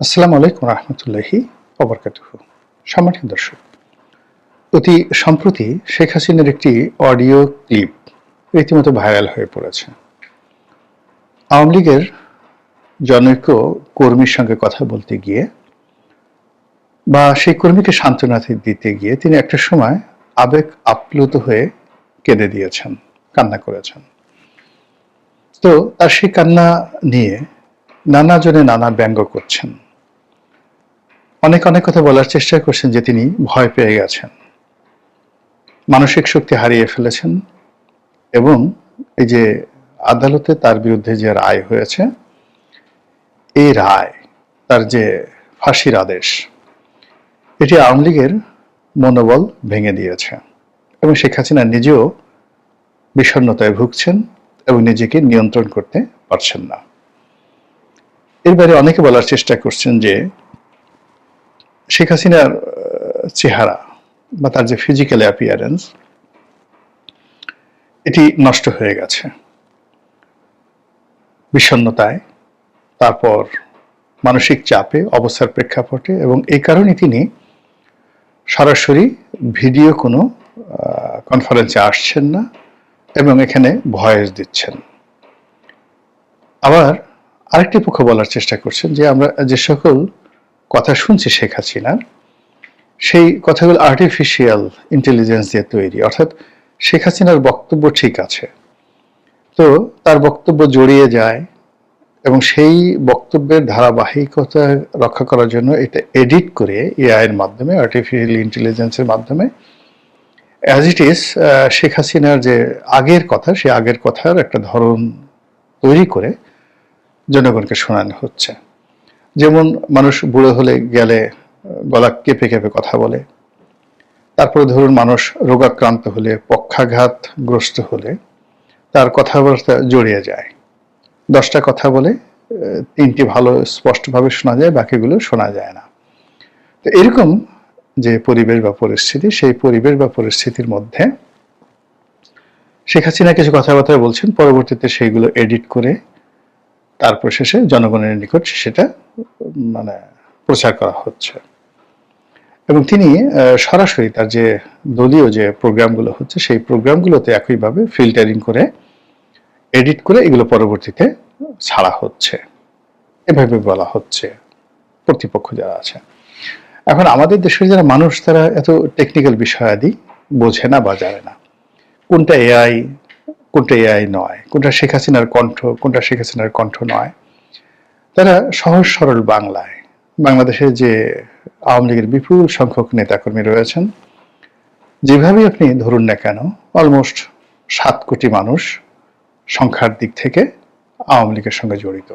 আসসালামু আলাইকুম রহমতুল্লাহি অবরকাতুহ সম্মানিত দর্শক, অতি সম্প্রতি শেখ হাসিনার একটি অডিও ক্লিপ রীতিমতো ভাইরাল হয়ে পড়েছে। আওয়ামী লীগের জনৈক কর্মীর সঙ্গে কথা বলতে গিয়ে বা সেই কর্মীকে সান্ত্বনা দিতে গিয়ে তিনি একটা সময় আবেগ আপ্লুত হয়ে কেঁদে দিয়েছেন, কান্না করেছেন। তো তার সেই কান্না নিয়ে নানা জনে নানা ব্যঙ্গ করছেন। অনেক অনেক কথা বলার চেষ্টা করছেন যে তিনি ভয় পেয়ে গেছেন। মানসিক শক্তি হারিয়ে ফেলেছেন এবং এই যে আদালতে তার বিরুদ্ধে যে রায় হয়েছে, এই রায়, তার যে ফাঁসির আদেশ, এটি আওয়ামী লীগের মনোবল ভেঙে দিয়েছে এবং শেখ হাসিনা নিজেও বিষণ্ণতায় ভুগছেন এবং নিজেকে নিয়ন্ত্রণ করতে পারছেন না। এর বাইরে অনেকে বলার চেষ্টা করছেন যে শেখ হাসিনার চেহারা বা তার যে ফিজিক্যাল অ্যাপিয়ারেন্স এটি নষ্ট হয়ে গেছে। বিষণ্ণতায়, তারপর মানসিক চাপে, অবস্থার প্রেক্ষাপটে এবং এই কারণে তিনি সরাসরি ভিডিও কোনো কনফারেন্সে আসছেন না এবং এখানে ভয়েস দিচ্ছেন। আবার আরেকটি পক্ষ বলার চেষ্টা করছেন যে আমরা যে সকল কথা শুনছি শেখ হাসিনার সেই কথাগুলো আর্টিফিশিয়াল ইন্টেলিজেন্স দিয়ে তৈরি। অর্থাৎ শেখ হাসিনার বক্তব্য ঠিক আছে। তো তার বক্তব্য জড়িয়ে যায় এবং সেই বক্তব্যের ধারাবাহিকতা রক্ষা করার জন্য এটা এডিট করে এআইয়ের মাধ্যমে আর্টিফিশিয়াল ইন্টেলিজেন্সের মাধ্যমে অ্যাজ ইট ইজ শেখ হাসিনার যে আগের কথা সেই আগের কথার একটা ধরন তৈরি করে জনগণকে শোনানো হচ্ছে। যেমন মানুষ বুড়ো হলে গেলে গলা কেঁপে কেঁপে কথা বলে। তারপরে ধরুন মানুষ রোগাক্রান্ত হলে পক্ষাঘাতগ্রস্ত হলে তার কথাবার্তা জড়িয়ে যায়। দশটা কথা বলে তিনটি ভালো স্পষ্টভাবে শোনা যায়, বাকিগুলো শোনা যায় না। তো এরকম যে পরিবেশ বা পরিস্থিতি, সেই পরিবেশ বা পরিস্থিতির মধ্যে শেখ হাসিনা কিছু কথাবার্তা বলছেন, পরবর্তীতে সেইগুলো এডিট করে তারপর শেষে জনগণের নিকট সেটা মানে প্রচার করা হচ্ছে। এবং তিনি সরাসরি তার যে দলীয় যে প্রোগ্রামগুলো হচ্ছে, সেই প্রোগ্রামগুলোতে একইভাবে ফিল্টারিং করে, এডিট করে এগুলো পরবর্তীতে ছাড়া হচ্ছে। এভাবে বলা হচ্ছে। কর্তৃপক্ষ যারা আছে। এখন আমাদের দেশের যারা মানুষ, তারা এত টেকনিক্যাল বিষয়াদি বোঝে না বা জানে না। কোনটা এআই কোনটা এআই নয়, কোনটা শেখ হাসিনার কণ্ঠ, কোনটা শেখ হাসিনার কণ্ঠ নয়। তারা সহজ সরল বাংলায়, বাংলাদেশে যে আওয়ামী লীগের বিপুল সংখ্যক নেতাকর্মী রয়েছেন যেভাবে আপনি ধরুন না কেন অলমোস্ট সাত কোটি মানুষ সংখ্যার দিক থেকে আওয়ামী লীগের সঙ্গে জড়িত।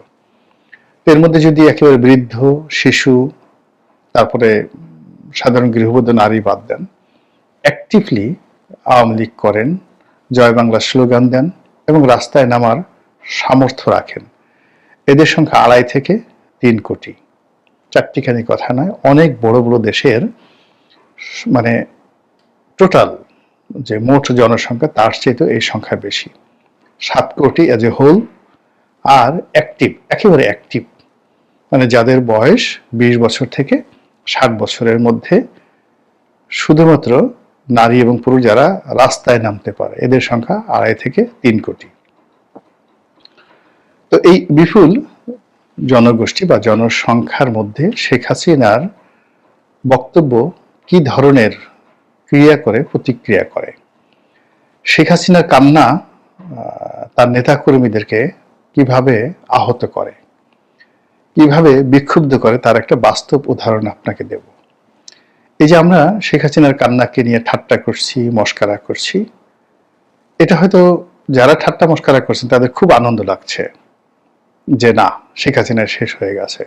এর মধ্যে যদি একেবারে বৃদ্ধ, শিশু, তারপরে সাধারণ গৃহবধূ নারী বাদ দেন অ্যাক্টিভলি আওয়ামী লীগ করেন জয় বাংলা স্লোগান দেন এবং রাস্তায় নামার সামর্থ্য রাখেন। এদের সংখ্যা আড়াই থেকে তিন কোটি। চারটিখানি কথা নয়, অনেক বড় বড় দেশের মানে টোটাল যে মোট জনসংখ্যা, তার চেয়ে তো এই সংখ্যা বেশি। সাত কোটি এজ এ হোল আর অ্যাক্টিভ একেবারে অ্যাক্টিভ মানে যাদের বয়স বিশ বছর থেকে ষাট বছরের মধ্যে, শুধুমাত্র নারী এবং পুরুষ যারা রাস্তায় নামতে পারে, এদের সংখ্যা আড়াই থেকে তিন কোটি। তো এই বিপুল জনগোষ্ঠী বা জনসংখ্যার মধ্যে শেখ হাসিনার বক্তব্য কি ধরনের ক্রিয়া করে, প্রতিক্রিয়া করে? শেখ হাসিনার কান্না তার নেতাকর্মীদেরকে কীভাবে আহত করে, কীভাবে বিক্ষুব্ধ করে, তার একটা বাস্তব উদাহরণ আপনাকে দেব। এই যে আমরা শেখ হাসিনার কান্নাকে নিয়ে ঠাট্টা করছি, মস্কারা করছি, এটা হয়তো যারা ঠাট্টা মস্কারা করছেন তাদের খুব আনন্দ লাগছে যে না, শেখ হাসিনা শেষ হয়ে গেছে।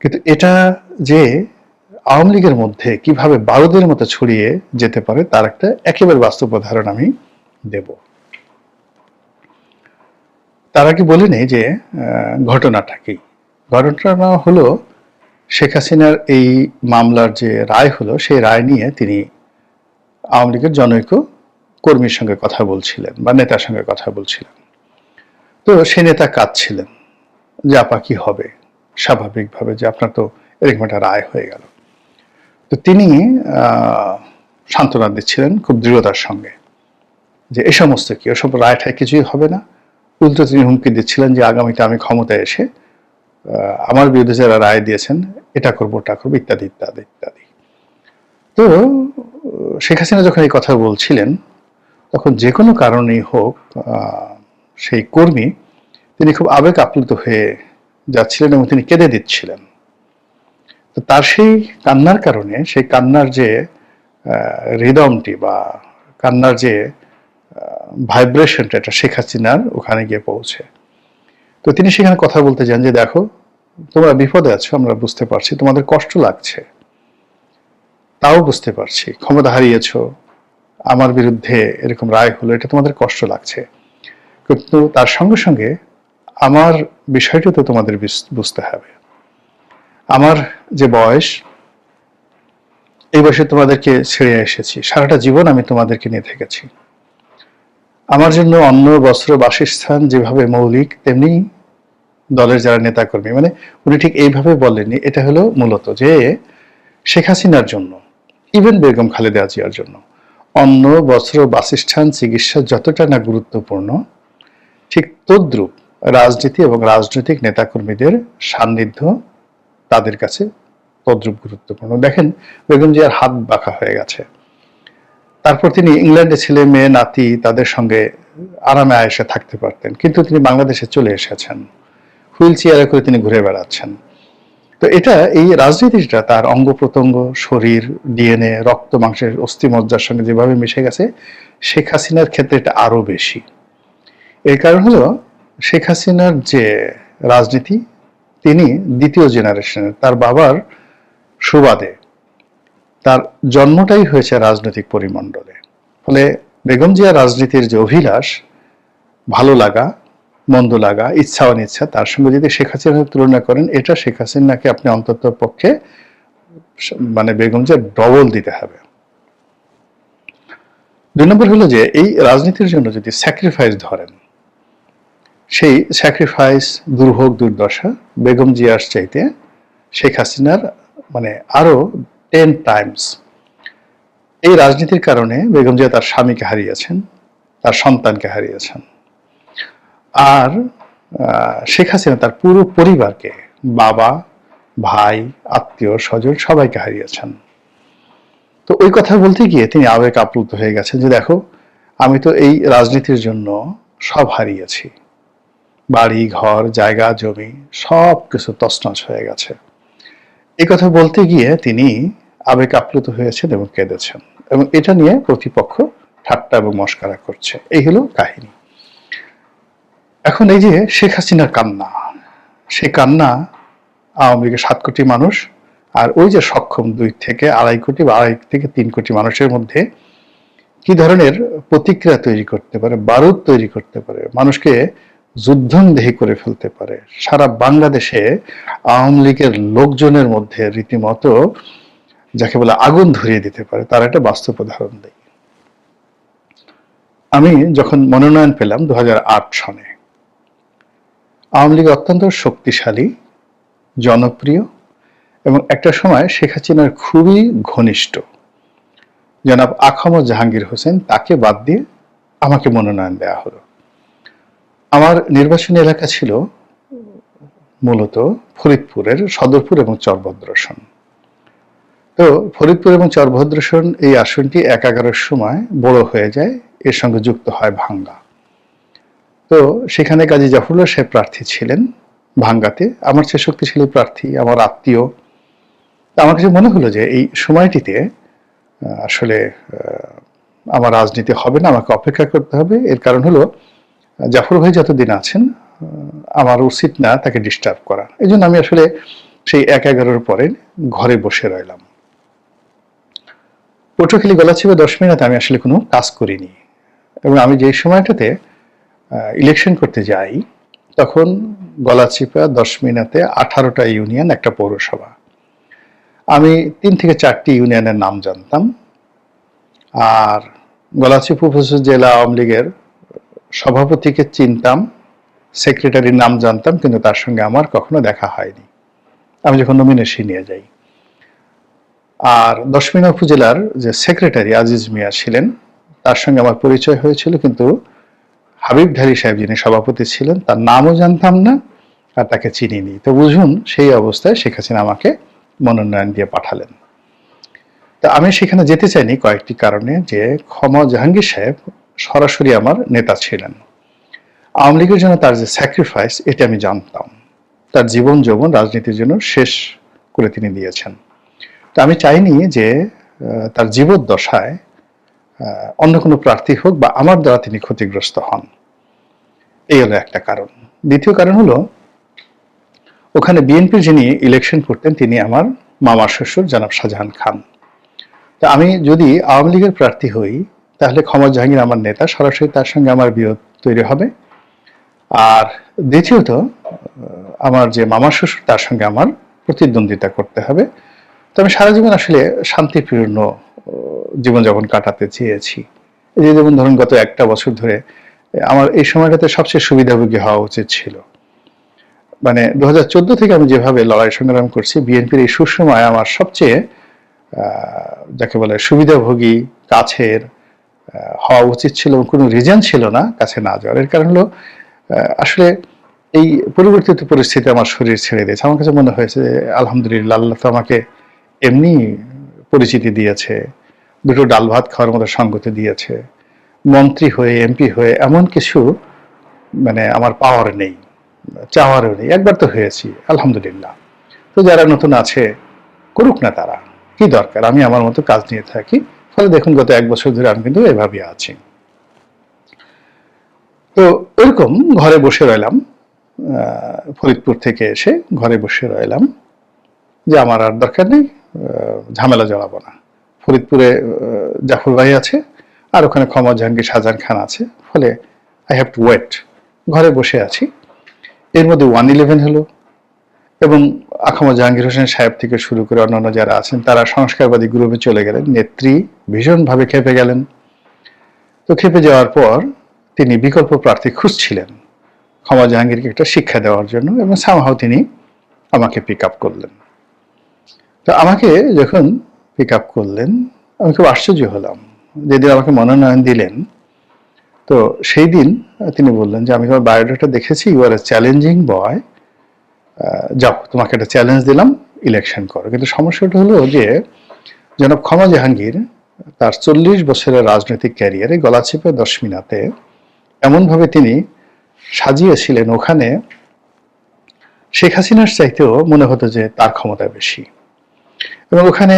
কিন্তু এটা যে আওয়ামী লীগের মধ্যে কীভাবে বারুদের মতো ছড়িয়ে যেতে পারে তার একটা একেবারে বাস্তব উদাহরণ আমি দেব। তার আগে বলে নেই যে ঘটনাটা কি? ঘটনা হলো শেখ হাসিনার এই মামলার যে রায় হলো, সেই রায় নিয়ে তিনি আওয়ামী লীগের জনৈক কর্মীর সঙ্গে কথা বলছিলেন বা নেতার সঙ্গে কথা বলছিলেন। তো সে নেতা কাঁদছিলেন যে, আপা, কি হবে? স্বাভাবিকভাবে যে আপনার তো এরকম একটা রায় হয়ে গেল। তো তিনি সান্ত্বনা দিচ্ছিলেন খুব দৃঢ়তার সঙ্গে যে, এ সমস্ত কি? ওসব রায় ঠায় কিছুই হবে না। উল্টো তিনি হুমকি দিচ্ছিলেন যে, আগামীতে আমি ক্ষমতায় এসে আমার বিরুদ্ধে যারা রায় দিয়েছেন, এটা করব, ওটা করব, ইত্যাদি ইত্যাদি ইত্যাদি। তো শেখ হাসিনা যখন এই কথা বলছিলেন, তখন যে কোনো কারণেই হোক সেই কর্মী, তিনি খুব আবেগ আপ্লুত হয়ে যাচ্ছিলেন এবং তিনি কেঁদে দিচ্ছিলেন। তো তার সেই কান্নার কারণে, সেই কান্নার যে হৃদমটি বা কান্নার যে ভাইব্রেশনটা এটা শেখ হাসিনার ওখানে গিয়ে পৌঁছে। তো তিনি সেখানে কথা বলতে যান যে, দেখো, তোমরা বিপদে আছো, আমরা বুঝতে পারছি, তোমাদের কষ্ট লাগছে। তাও বুঝতে পারছি, ক্ষমতা হারিয়েছো, আমার বিরুদ্ধে এরকম রায় হলো, এটা তোমাদের কষ্ট লাগছে। কিন্তু তার সঙ্গে সঙ্গে আমার বিষয়টি তো তোমাদের বুঝতে হবে। আমার যে বয়স, এই বয়সে তোমাদেরকে ছেড়ে এসেছি, সারাটা জীবন আমি তোমাদেরকে নিয়ে থেকেছি। আমার জন্য অন্ন বস্ত্র, বাসস্থান যেভাবে মৌলিক, তেমনি দলের যারা নেতাকর্মী মানে উনি ঠিক এইভাবে বলেননি, এটা হলো মূলত যে শেখ হাসিনার জন্য ইভেন বেগম খালেদা জিয়ার জন্য, অন্ন, বস্ত্র, বাসস্থান, চিকিৎসা যতটা না গুরুত্বপূর্ণ, ঠিক তদ্রূপ রাজনীতি এবং রাজনৈতিক নেতাকর্মীদের সান্নিধ্য তাদের কাছে তদ্রূপ গুরুত্বপূর্ণ। দেখেন, বেগম জিয়ার হাত বাঁকা হয়ে গেছে। তারপর তিনি ইংল্যান্ডে ছেলে, মেয়ে, নাতি তাদের সঙ্গে আরামে আয়েসে থাকতে পারতেন। কিন্তু তিনি বাংলাদেশে চলে এসেছেন। হুইল চেয়ারে করে তিনি ঘুরে বেড়াচ্ছেন। তো এটা, এই রাজনীতিটা তার অঙ্গ প্রত্যঙ্গ, শরীর, ডিএনএ, রক্ত, মাংসের অস্থিমজ্জার সঙ্গে যেভাবে মিশে গেছে, শেখ হাসিনার ক্ষেত্রে এটা আরও বেশি। এর কারণ হলো, শেখ হাসিনার যে রাজনীতি, তিনি দ্বিতীয় জেনারেশনের, তার বাবার সুবাদে তার জন্মটাই হয়েছে রাজনৈতিক পরিমণ্ডলে। ফলে বেগম জিয়া রাজনীতির যে অভিলাষ, ভালো লাগা, মন্দ লাগা, ইচ্ছা, অনিচ্ছা, তার সঙ্গে যদি শেখ হাসিনার তুলনা করেন, এটা শেখ হাসিনাকে আপনি অন্তত পক্ষে মানে বেগম জিয়া ডবল দিতে হবে। দুই নম্বর হলো যে, এই রাজনীতির জন্য যদি স্যাক্রিফাইস ধরেন, সেই স্যাক্রিফাইস দুর্ভোগ, দুর্দশা বেগম জিয়ার চাইতে শেখ হাসিনার মানে আরও টেন টাইমস এই রাজনীতির কারণে বেগম জিয়া তার স্বামীকে হারিয়েছেন, তার সন্তানকে হারিয়েছেন। আর শেখ হাসিনা তার পুরো পরিবারকে বাবা, ভাই, আত্মীয়, স্বজন সবাইকে হারিয়েছেন। তো ওই কথা বলতে গিয়ে তিনি আবেগ আপ্লুত হয়ে গেছেন যে দেখো, আমি তো এই রাজনীতির জন্য সব হারিয়েছি। বাড়ি, ঘর, জায়গা, জমি সব কিছু তছনছ হয়ে গেছে। এই কথা বলতে গিয়ে তিনি আবেগ আপ্লুত হয়েছেন এবং কেঁদেছেন এবং এটা নিয়ে প্রতিপক্ষ ঠাট্টা এবং মস্কারা করছে। এই হলো কাহিনী। এখন এই যে শেখ হাসিনার কান্না সে কান্না আওয়ামী লীগের সাত কোটি মানুষ আর ওই যে সক্ষম দুই থেকে আড়াই কোটি বা আড়াই থেকে তিন কোটি মানুষের মধ্যে কি ধরনের প্রতিক্রিয়া তৈরি করতে পারে, বারুদ তৈরি করতে পারে, মানুষকে যুদ্ধংদেহী করে ফেলতে পারে, সারা বাংলাদেশে আওয়ামী লীগের লোকজনের মধ্যে রীতিমতো যাকে বলে আগুন ধরিয়ে দিতে পারে, তার একটা বাস্তব উদাহরণ দেয় আমি যখন মনোনয়ন পেলাম দু হাজার আট সনে, আওয়ামী লীগ অত্যন্ত শক্তিশালী, জনপ্রিয় এবং একটা সময় শেখ হাসিনার খুবই ঘনিষ্ঠ। জনাব আখম জাহাঙ্গীর হোসেন তাকে বাদ দিয়ে আমাকে মনোনয়ন দেওয়া হলো। আমার নির্বাচনী এলাকা ছিল মূলত ফরিদপুরের সদরপুর এবং চরভদ্রসন তো ফরিদপুর এবং চরভদ্রসন এই আসনটি এক এগারোর সময় বড় হয়ে যায়, এর সঙ্গে যুক্ত হয় ভাঙ্গা। তো সেখানে কাজী জাফরুল্লাহ সাহেব প্রার্থী ছিলেন ভাঙ্গাতে। আমার চেয়ে শক্তিশালী প্রার্থী, আমার আত্মীয়। আমার কাছে মনে হলো যে এই সময়টিতে আসলে আমার রাজনীতি হবে না, আমাকে অপেক্ষা করতে হবে। এর কারণ হলো, জাফর ভাই যতদিন আছেন আমার উচিত না তাকে ডিস্টার্ব করা। এই আমি আসলে সেই এক এগারোর পরে ঘরে বসে রইলাম। পটুয়াখালী গলাচিপে দশ মিনিট আমি আসলে কোনো কাজ করিনি। এবং আমি যে সময়টাতে ইলেকশন করতে যাই, তখন গলাচিপা দশ মিনাতে আঠারোটা ইউনিয়ন একটা পৌরসভা। আমি তিন থেকে চারটি ইউনিয়নের নাম জানতাম। আর গলাচিপা উপজেলা জেলা আওয়ামী লীগের সভাপতিকে চিনতাম সেক্রেটারির নাম জানতাম, কিন্তু তার সঙ্গে আমার কখনো দেখা হয়নি। আমি যখন নমিনেশন নিয়ে যাই আর দশমিনা উপজেলার যে সেক্রেটারি আজিজ মিয়া ছিলেন, তার সঙ্গে আমার পরিচয় হয়েছিল, কিন্তু হাবিব ঢালি সাহেব যিনি সভাপতি ছিলেন, তার নামও জানতাম না আর তাকে চিনিনি। তো বুঝুন, সেই অবস্থায় শেখ হাসিনা আমাকে মনোনয়ন দিয়ে পাঠালেন। তা আমি সেখানে যেতে চাইনি কয়েকটি কারণে যে ক্ষমা জাহাঙ্গীর সাহেব সরাসরি আমার নেতা ছিলেন। আওয়ামী লীগের জন্য তার যে স্যাক্রিফাইস এটা আমি জানতাম। তার জীবন যৌবন রাজনীতির জন্য শেষ করে তিনি দিয়েছেন। তো আমি চাইনি যে তার জীবদ্দশায় অন্য কোনো প্রার্থী হোক বা আমার দ্বারা তিনি ক্ষতিগ্রস্ত হন। এই হলো একটা কারণ। দ্বিতীয় কারণ হলো, ওখানে বিএনপি যিনি ইলেকশন করতেন, তিনি আমার মামার শ্বশুর, জনাব শাহজাহান খান। তা আমি যদি আওয়ামী লীগের প্রার্থী হই, তাহলে ক্ষমা জাহাঙ্গীর আমার নেতা, সরাসরি তার সঙ্গে আমার বিরোধ তৈরি হবে। আর দ্বিতীয়ত আমার যে মামার শ্বশুর, তার সঙ্গে আমার প্রতিদ্বন্দ্বিতা করতে হবে। তো আমি সারা জীবন আসলে শান্তিপূর্ণ জীবনযাপন কাটাতে চেয়েছি। এই যে যেমন ধরুন গত একটা বছর ধরে আমার এই সময়টাতে সবচেয়ে সুবিধাভোগী হওয়া উচিত ছিল। মানে দু হাজার চোদ্দ থেকে আমি যেভাবে লড়াই সংগ্রাম করছি, বিএনপির এই সুসময় আমার সবচেয়ে যাকে বলে সুবিধাভোগী, কাছের হওয়া উচিত ছিল এবং কোনো রিজন ছিল না কাছে না যাওয়ার। এর কারণ হলো আসলে এই পরিবর্তিত পরিস্থিতি আমার শরীর ছেড়ে দিয়েছে। আমার কাছে মনে হয়েছে আলহামদুলিল্লাহ, আল্লাহ তো আমাকে এমনি পরিচিতি দিয়েছে, দুটো ডাল ভাত খাওয়ার মতো সঙ্গতি দিয়েছে, মন্ত্রী হয়ে, এমপি হয়ে এমন কিছু মানে আমার পাওয়ার নেই, চাওয়ারও নেই, একবার তো হয়েছি, আলহামদুলিল্লাহ। তো যারা নতুন আছে, করুক না তারা, কি দরকার? আমি আমার মতো কাজ নিয়ে থাকি, ফলে দেখুন গত এক বছর ধরে আমি কিন্তু এভাবেই আছি। তো এরকম ঘরে বসে রইলাম ফরিদপুর থেকে এসে ঘরে বসে রইলাম, যে আমার আর দরকার নেই ঝামেলা জড়াবো না। ফরিদপুরে জাফর ভাই আছে, আর ওখানে ক্ষমা জাহাঙ্গীর শাহজাহান খান আছে। ফলে আই হ্যাভ টু ওয়েট ঘরে বসে আছি। এর মধ্যে ওয়ান ইলেভেন হলো এবং আখামা জাহাঙ্গীর হোসেন সাহেব থেকে শুরু করে অন্যান্য যারা আছেন, তারা সংস্কারবাদী গ্রুপে চলে গেলেন। নেত্রী ভীষণভাবে খেপে গেলেন। তো খেপে যাওয়ার পর তিনি বিকল্প প্রার্থী খুঁজছিলেন ক্ষমা জাহাঙ্গীরকে একটা শিক্ষা দেওয়ার জন্য এবং সামহাও তিনি আমাকে পিক আপ করলেন। তো আমাকে যখন পিক আপ করলেন, আমি খুব আশ্চর্য হলাম। যেদিন আমাকে মনোনয়ন দিলেন, তো সেই দিন তিনি বললেন যে, আমি তোমার বায়োডাটা দেখেছি ইউ আর এ চ্যালেঞ্জিং বয় যাও, তোমাকে একটা চ্যালেঞ্জ দিলাম ইলেকশন করো। কিন্তু সমস্যাটা হলো যে, জনাব ক্ষমা জাহাঙ্গীর তার চল্লিশ বছরের রাজনৈতিক ক্যারিয়ারে গলাচিপে দশমিনাতে এমনভাবে তিনি সাজিয়েছিলেন। ওখানে শেখ হাসিনার চাইতেও মনে হতো যে, তার ক্ষমতা বেশি। এবং ওখানে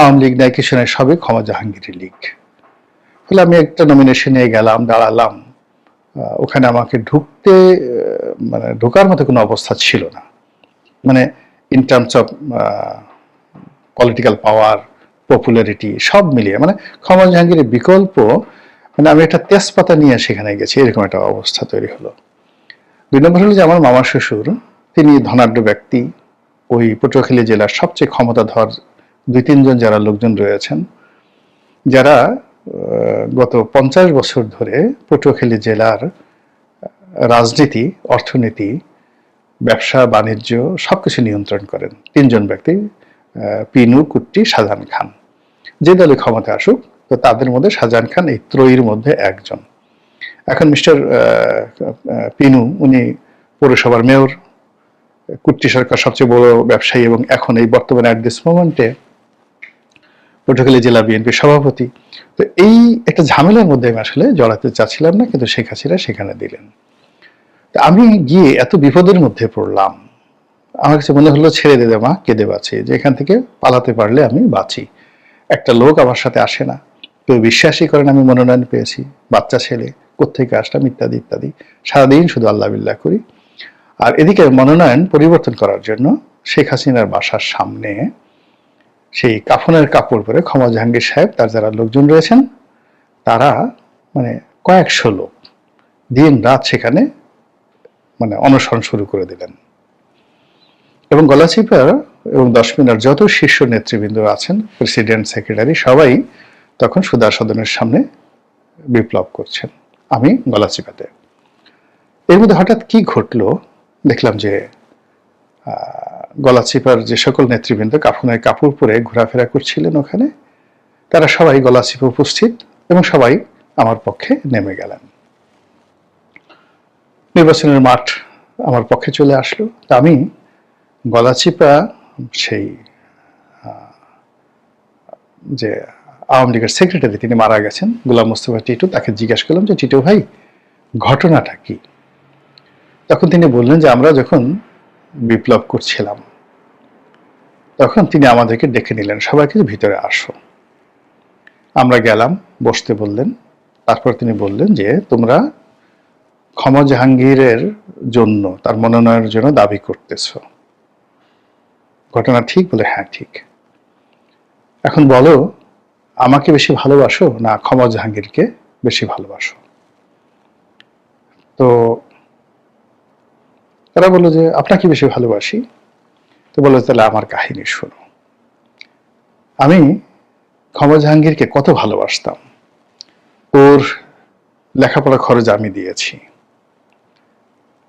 আওয়ামী লীগ নাই কিছু নাই সবই ক্ষমা জাহাঙ্গীরের লীগ। ফলে আমি একটা নমিনেশনে গেলাম, দাঁড়ালাম। ওখানে আমাকে ঢুকতে মানে ঢোকার মতো কোনো অবস্থা ছিল না। মানে in terms of political power popularity সব মিলিয়ে মানে ক্ষমা জাহাঙ্গীরের বিকল্প মানে আমি একটা তেজপাতা নিয়ে সেখানে গেছি, এরকম একটা অবস্থা তৈরি হলো। দুই নম্বর হলো যে আমার মামা শ্বশুর, তিনি ধনাঢ্য ব্যক্তি ওই পটুয়াখালী জেলার সবচেয়ে ক্ষমতাধর দুই তিনজন যারা লোকজন রয়েছেন, যারা গত পঞ্চাশ বছর ধরে পটুয়াখালী জেলার রাজনীতি, অর্থনীতি, ব্যবসা, বাণিজ্য সবকিছু নিয়ন্ত্রণ করেন। তিনজন ব্যক্তি পিনু, কুট্টি, শাহজাহান খান। যে দলে ক্ষমতা আসুক, তো তাদের মধ্যে শাহজাহান খান এই ত্রয়ীর মধ্যে একজন। এখন মিস্টার পিনু, উনি পৌরসভার মেয়র। কুট্টি সরকার সবচেয়ে বড় ব্যবসায়ী এবং এখন এই বর্তমানে অ্যাট দিস মোমেন্টে পটুয়াখালী জেলা বিএনপির সভাপতি। তো এই একটা ঝামেলার মধ্যে আমি আসলে জড়াতে চাচ্ছিলাম না, কিন্তু শেখ হাসিনা সেখানে দিলেন। আমি গিয়ে এত বিপদের মধ্যে পড়লাম। আমার কাছে মনে হলো, ছেড়ে দে দে মা, কেঁদে বাঁচি। যে এখান থেকে পালাতে পারলে আমি বাঁচি। একটা লোক আমার সাথে আসে না। কেউ বিশ্বাসই করেন আমি মনোনয়ন পেয়েছি। বাচ্চা ছেলে কোথেকে আসলাম, ইত্যাদি ইত্যাদি। সারাদিন শুধু আল্লাহ বিল্লাহ করি। আর এদিকে মনোনয়ন পরিবর্তন করার জন্য শেখ হাসিনার বাসার সামনে সেই কাফনের কাপড় পরে ক্ষমা জাহাঙ্গীর সাহেব, তার যারা লোকজন রয়েছেন, তারা মানে কয়েকশো লোক দিন রাত সেখানে মানে অনশন শুরু করে দিলেন। এবং গলাচিপার এবং দশমিনার যত শীর্ষ নেতৃবৃন্দ আছেন, প্রেসিডেন্ট, সেক্রেটারি, সবাই তখন সুদা সদনের সামনে বিপ্লব করছেন। আমি গলাচিপাতে। এর মধ্যে হঠাৎ কি ঘটলো? দেখলাম যে আহ, গলা চিপার যে সকল নেতৃবৃন্দ কাফনের কাপড় পরে ঘোরাফেরা করছিলেন ওখানে তারা সবাই গলা চিপে উপস্থিত এবং সবাই আমার পক্ষে নেমে গেলেন। নির্বাচনের মাঠ আমার পক্ষে চলে আসলো। আমি গলাচিপা সেই যে আওয়ামী লীগের সেক্রেটারি তিনি মারা গেছেন গোলাম মোস্তফা টিটু তাকে জিজ্ঞাসা করলাম যে টিটু ভাই ঘটনাটা কি? তখন তিনি বললেন যে, আমরা যখন বিপ্লব করছিলাম, তখন তিনি আমাদেরকে ডেকে নিলেন সবাইকে ভিতরে আসো। আমরা গেলাম, বসতে বললেন, তারপর তিনি বললেন যে, তোমরা ক্ষমা জাহাঙ্গীরের জন্য, তার মনোনয়নের জন্য দাবি করতেছ। ঘটনা ঠিক বলে হ্যাঁ ঠিক। এখন বলো, আমাকে বেশি ভালোবাসো না ক্ষমা জাহাঙ্গীরকে বেশি ভালোবাসো? তো তারা বলল যে, আপনাকে বেশি ভালোবাসি? তো বলল তাহলে আমার কাহিনী শোনো। আমি ক্ষমা জাহাঙ্গীরকে কত ভালোবাসতাম। ওর লেখাপড়া খরচ আমি দিয়েছি।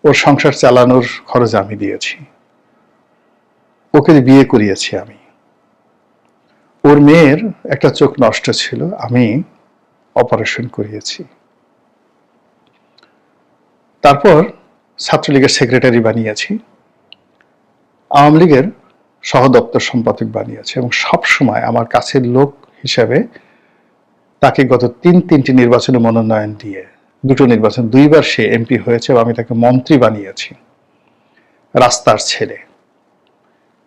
ওর সংসার চালানোর খরচ আমি দিয়েছি। ওকে বিয়ে করিয়েছি আমি। ওর মেয়ের একটা চোখ নষ্ট ছিল, আমি অপারেশন করিয়েছি। তারপর ছাত্রলীগের সেক্রেটারি বানিয়েছি। আওয়ামী লীগের সহ দপ্তর সম্পাদক বানিয়েছে এবং সব সময় আমার কাছের লোক হিসাবে তাকে গত তিন তিনটি নির্বাচনে মনোনয়ন দিয়ে দুটো নির্বাচন, দুইবার সে এমপি হয়েছে এবং আমি তাকে মন্ত্রী বানিয়েছি। রাস্তার ছেলে।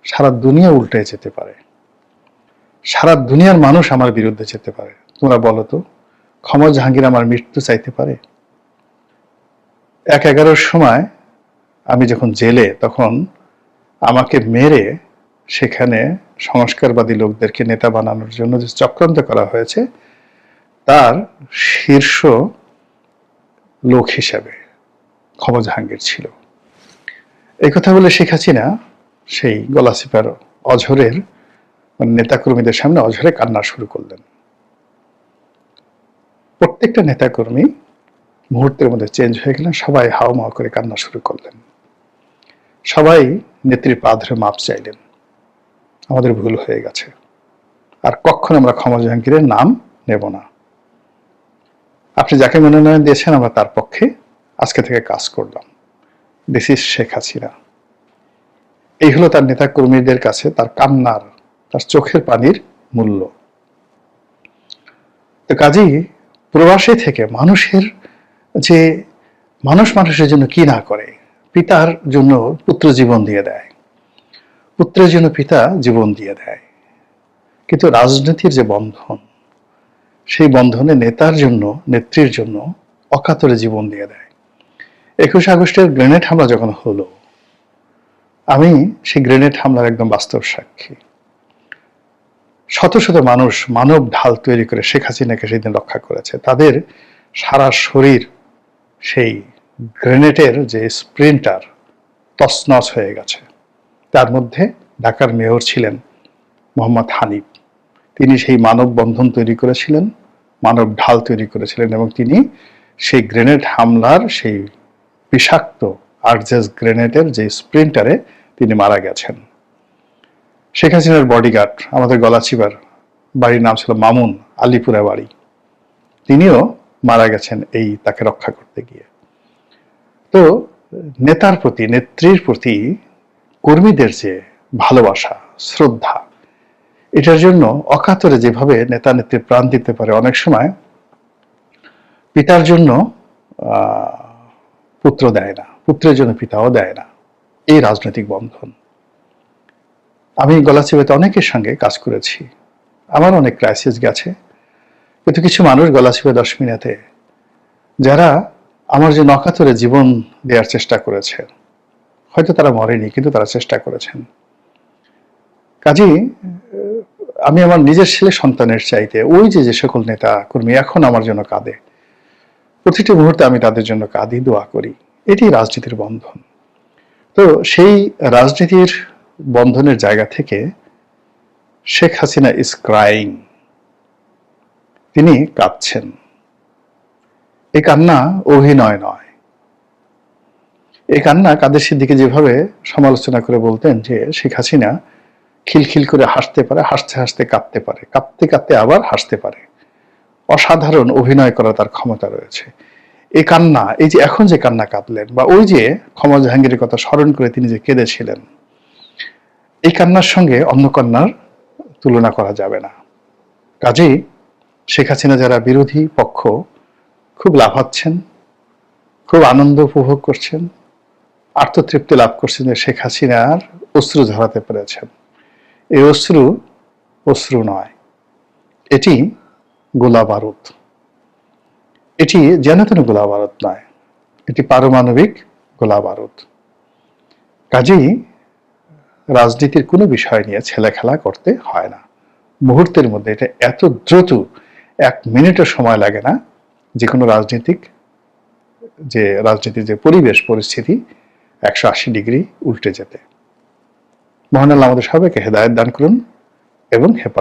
সারা দুনিয়া উল্টে যেতে পারে। সারা দুনিয়ার মানুষ আমার বিরুদ্ধে যেতে পারে। তোমরা বলো তো, ক্ষমা জাহাঙ্গীর আমার মৃত্যু চাইতে পারে? এক এগারোর সময় আমি যখন জেলে, তখন আমাকে মেরে সেখানে সংস্কারবাদী লোকদেরকে নেতা বানানোর জন্য যে চক্রান্ত করা হয়েছে, তার শীর্ষ লোক হিসাবে ক্ষমা জাহাঙ্গীর ছিল। এই কথা বলে শেখ হাসিনা সেই গলাচিপার অঝরের মানে নেতাকর্মীদের সামনে অঝরে কান্না শুরু করলেন। প্রত্যেকটা নেতাকর্মী মুহূর্তের মধ্যে চেঞ্জ হয়ে গেলেন, সবাই হাওমাও করে কান্না শুরু করলেন। সবাই নেত্রীর পা ধরে মাপ চাইলেন। আমাদের ভুল হয়ে গেছে। আর কখন আমরা ক্ষমা জাহাঙ্গীরের নাম নেব না। আপনি যাকে মনোনয়ন দিয়েছেন, আমরা তার পক্ষে আজকে থেকে কাজ করলাম। This is Sheikh Hasina. এই হলো তার নেতা কর্মীদের কাছে তার কান্নার, তার চোখের পানির মূল্য। তো কাজেই প্রবাসে থেকে মানুষের যে মানুষ মানুষের জন্য কি না করে, পিতার জন্য পুত্র জীবন দিয়ে দেয়। পুত্রের জন্য পিতা জীবন দিয়ে দেয়। কিন্তু রাজনীতির যে বন্ধন, সেই বন্ধনে নেতার জন্য, নেত্রীর জন্য অকাতরে জীবন দিয়ে দেয়। একুশে আগস্টের গ্রেনেড হামলা যখন হলো, আমি সেই গ্রেনেড হামলার একদম বাস্তব সাক্ষী। শত শত মানুষ মানব ঢাল তৈরি করে শেখ হাসিনাকে সেদিন রক্ষা করেছে। তাদের সারা শরীর সেই গ্রেনেডের যে স্প্রিন্টার তছনছ হয়ে গেছে। তার মধ্যে ঢাকার মেয়র ছিলেন মোহাম্মদ হানিফ। তিনি সেই মানব বন্ধন তৈরি করেছিলেন, মানব ঢাল তৈরি করেছিলেন এবং তিনি সেই গ্রেনেড হামলার সেই বিষাক্ত আর্জেস গ্রেনেডের যে স্প্রিন্টারে তিনি মারা গেছেন। শেখ হাসিনার বডিগার্ড, আমাদের গলাচিবার বাড়ির নাম ছিল মামুন আলিপুরা বাড়ি তিনিও মারা গেছেন এই তাকে রক্ষা করতে গিয়ে। তো নেতার প্রতি, নেত্রীর প্রতি কর্মীদের যে ভালোবাসা, শ্রদ্ধা, এটার জন্য অকাতরে যেভাবে নেতা নেত্রী প্রাণ দিতে পারে, অনেক সময় পিতার জন্য পুত্র দেয় না, পুত্রের জন্য পিতাও দেয় না। এই রাজনৈতিক বন্ধন। আমি গলাচিবাতে অনেকের সঙ্গে কাজ করেছি। আমার অনেক ক্রাইসিস গেছে। কিন্তু কিছু মানুষ গলাচিপে দশ মিনিটে। যারা আমার যে নকাতরে জীবন দেওয়ার চেষ্টা করেছে, হয়তো তারা মরেনি, কিন্তু তারা চেষ্টা করেছেন। কাজেই, আমি আমার নিজের ছেলে সন্তানের চাইতে, ওই যে যে সকল নেতা কর্মী এখন আমার জন্য কাঁদে, প্রতিটি মুহূর্তে আমি তাদের জন্য কাঁদি, দোয়া করি। এটি রাজনীতির বন্ধন। তো সেই রাজনীতির বন্ধনের জায়গা থেকে শেখ হাসিনা ইজ ক্রাইং তিনি কাঁদছেন। এই কান্না অভিনয় নয়। এই কান্না কাদের সিদ্দিকে যেভাবে সমালোচনা করে বলতেন যে শেখ হাসিনা খিলখিল করে হাসতে পারে, হাসতে হাসতে কাঁদতে পারে কাঁদতে কাঁদতে আবার হাসতে পারে। অসাধারণ অভিনয় করার তার ক্ষমতা রয়েছে। এ কান্না, এই যে এখন যে কান্না কাঁদলেন বা ওই যে ক্ষমা জাহাঙ্গীরের কথা স্মরণ করে তিনি যে কেঁদেছিলেন, এই কান্নার সঙ্গে অন্য কন্যার তুলনা করা যাবে না। কাজেই শেখ হাসিনা যারা বিরোধী পক্ষ, খুব লাভাচ্ছেন খুব আনন্দ উপভোগ করছেন, আত্মতৃপ্তি লাভ করছেন যে শেখ হাসিনার অশ্রু ঝরাতে পেরেছেন। এই অশ্রু অশ্রু নয়, এটি গোলা বারুদ এটি যেন তেন গোলা বারুদ নয়, এটি পারমাণবিক গোলা বারুদ কাজেই রাজনীতির কোনো বিষয় নিয়ে ছেলে খেলা করতে হয় না। মুহূর্তের মধ্যে এটা এত দ্রুত এক মিনিটের সময় লাগে না যে কোনো রাজনৈতিক, যে রাজনীতির যে পরিবেশ পরিস্থিতি, একশো আশি ডিগ্রি উল্টে যেতে। মহান আল্লাহ আমাদের সবাইকে হেদায়ত দান করুন এবং হেফাজত